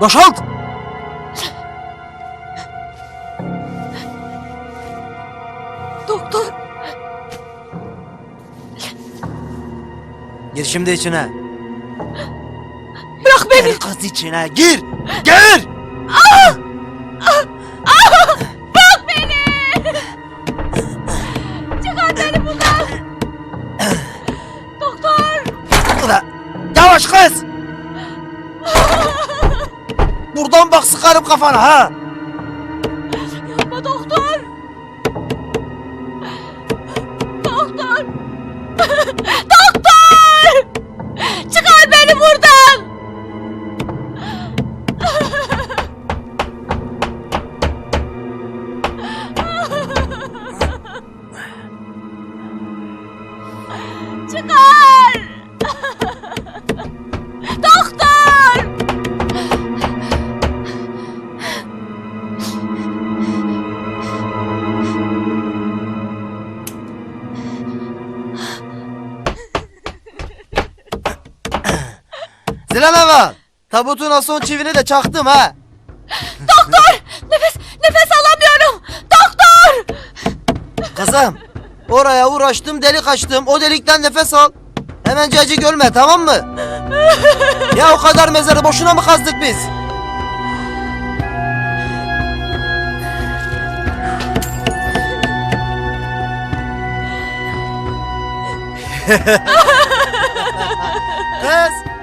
Boşalt! Doktor. Gir şimdi içine. Bırak beni. Kız içine gir! Gir! Buradan bak sıkarım kafana ha! Yapma doktor. Doktor. doktor. Çıkar beni buradan. Çıkar. Zilan Ağa! Tabutun son çivini de çaktım ha! Doktor! Nefes, nefes alamıyorum! Doktor! Kızım! Oraya uğraştım delik açtım o delikten nefes al. Hemen cacık ölme tamam mı? ya o kadar mezarı boşuna mı kazdık biz? Kız!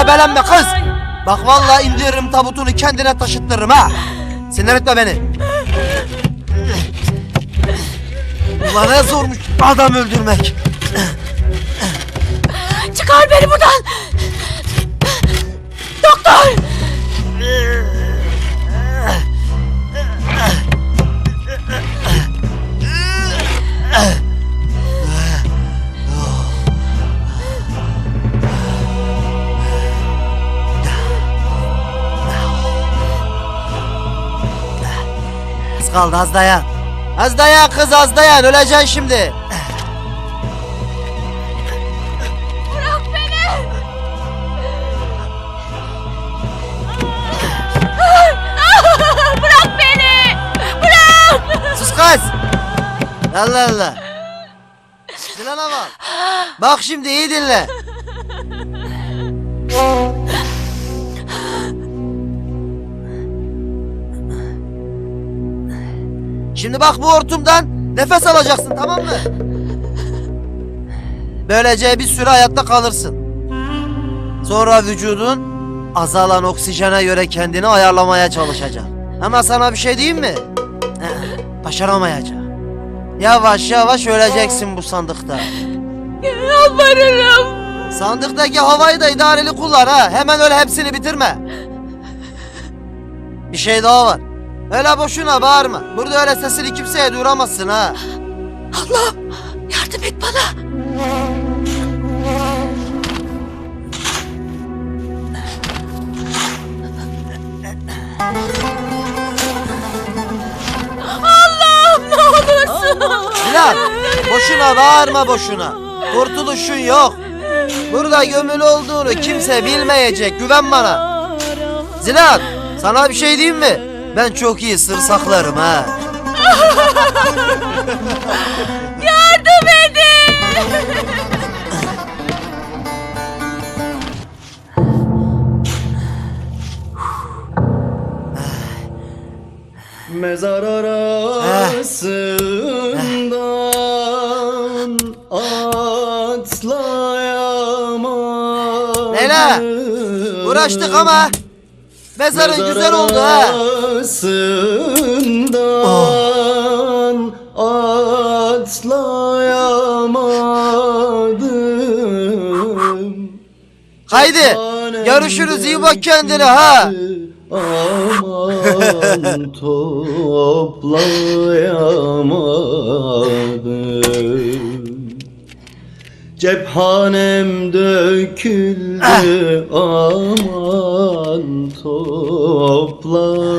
Kız debelenme kız! Bak vallahi indiririm tabutunu kendine taşıttırırım ha! Sinir etme beni! Ulan ne zormuş adam öldürmek! Çıkar beni buradan! Az kaldı az dayan. Az dayan kız az dayan öleceksin şimdi. Bırak beni! Bırak beni! Bırak! Sus kız. Allah Allah. Silana bak. Bak şimdi iyi dinle. Şimdi bak bu hortumdan nefes alacaksın tamam mı? Böylece bir süre hayatta kalırsın. Sonra vücudun azalan oksijene göre kendini ayarlamaya çalışacak. Ama sana bir şey diyeyim mi? Başaramayacak. Yavaş yavaş öleceksin bu sandıkta. Yalvarırım! Sandıktaki havayı da idareli kullan ha. Hemen öyle hepsini bitirme. Bir şey daha var. Öyle boşuna bağırma. Burada öyle sesini kimseye duyuramazsın ha. Allah'ım yardım et bana! Allah'ım ne olursun! Bilal boşuna bağırma boşuna. Kurtuluşun yok. Burada gömülü olduğunu kimse bilmeyecek. Güven bana. Zilan sana bir şey diyeyim mi? Ben çok iyi sır saklarım ha. Yardım edin! Mezar arasından atlayamadım. Leyla, Uğraştık ama mezarın güzel oldu ha. Karşısından ah. atlayamadım. Haydi görüşürüz iyi bak kendine ha. Aman toplayamadım. Cephanem döküldü ah. aman topla